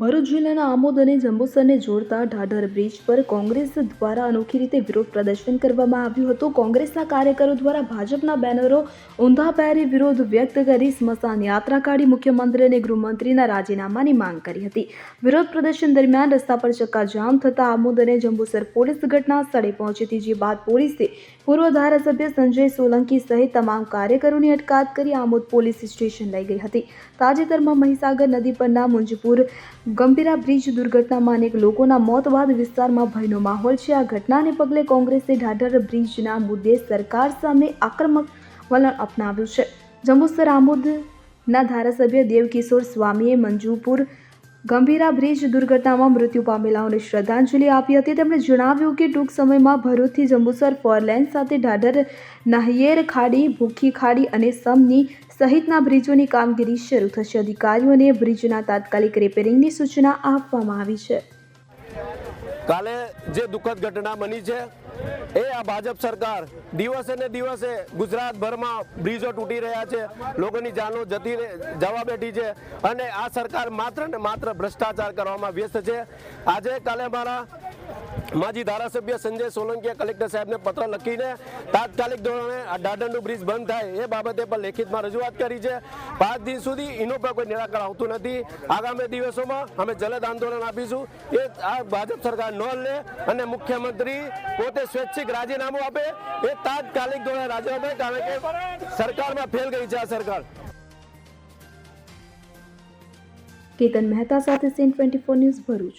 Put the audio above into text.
ભરૂચ જિલ્લાના આમોદ અને જંબુસરને જોડતા ઢાઢર બ્રિજ પર કોંગ્રેસ દ્વારા અનોખી રીતે વિરોધ પ્રદર્શન કરવામાં આવ્યું હતું. કોંગ્રેસના કાર્યકરો દ્વારા ભાજપના બેનરો ઊંધા પહેરી વિરોધ વ્યક્ત કરી સ્મશાન યાત્રા કાઢી મુખ્યમંત્રી અને ગૃહમંત્રીના રાજીનામાની માંગ કરી હતી. વિરોધ પ્રદર્શન દરમિયાન રસ્તા પર ચક્કાજામ થતા આમોદ અને જંબુસર પોલીસ ઘટના સ્થળે પહોંચી હતી, જે બાદ પોલીસે પૂર્વ ધારાસભ્ય સંજય સોલંકી સહિત તમામ કાર્યકરોની અટકાયત કરી આમોદ પોલીસ સ્ટેશન લઈ ગઈ હતી. તાજેતરમાં મહીસાગર નદી પરના મુંજપુર ગંભીરા બ્રિજ દુર્ઘટનામાં અનેક લોકોના મોત બાદ વિસ્તારમાં ભયનો માહોલ છે. આ ઘટનાને પગલે કોંગ્રેસે ઢાઢર બ્રિજના મુદ્દે સરકાર સામે આક્રમક વલણ અપનાવ્યું છે. જંબુસર આમોદના ધારાસભ્ય દેવકિશોર સ્વામીએ મંજુપુર ગંભીરા બ્રિજ દુર્ઘટનામાં મૃત્યુ પામેલાઓને શ્રદ્ધાંજલિ આપી હતી. તેમણે જણાવ્યું કે ટૂંક સમયમાં ભરૂચથી જંબુસર ફોર લેન સાથે ઢાઢર નાહિયેર ખાડી, ભૂખી ખાડી અને સમની સહિતના બ્રિજોની કામગીરી શરૂ થશે. અધિકારીઓને બ્રિજના તાત્કાલિક રિપેરિંગની સૂચના આપવામાં આવી છે. કાલે જે દુઃખદ ઘટના બની છે, એ આ ભાજપ સરકાર દિવસે ને દિવસે ગુજરાતભરમાં બ્રિજો તૂટી રહ્યા છે, લોકોની જાનો જતી જવા બેઠી છે અને આ સરકાર માત્ર ને માત્ર ભ્રષ્ટાચાર કરવામાં વ્યસ્ત છે. આજે કાલે મારા માજી ધારાસભ્ય સંજય સોલંકીએ કલેક્ટર સાહેબને પત્ર લખીને તાત્કાલિક ધોરણે આ દાદરનું બ્રિજ બંધ થાય એ બાબતે પણ લેખિતમાં રજૂઆત કરી છે. પાંચ દિન સુધી એનું પણ કોઈ નિરાકરણ આવતું નથી. આગામી દિવસોમાં અમે જલદ આંદોલન આપીશું. એ આ ભાજપ સરકાર ન લે અને મુખ્યમંત્રી પોતે સ્વૈચ્છિક રાજીનામું આપે એ તાત્કાલિક ધોરણે રાજીનામું કારણ કે સરકારમાં ફેલ ગઈ છે આ સરકાર. કેતન મહેતા સાથે CN twenty four news Bharuch.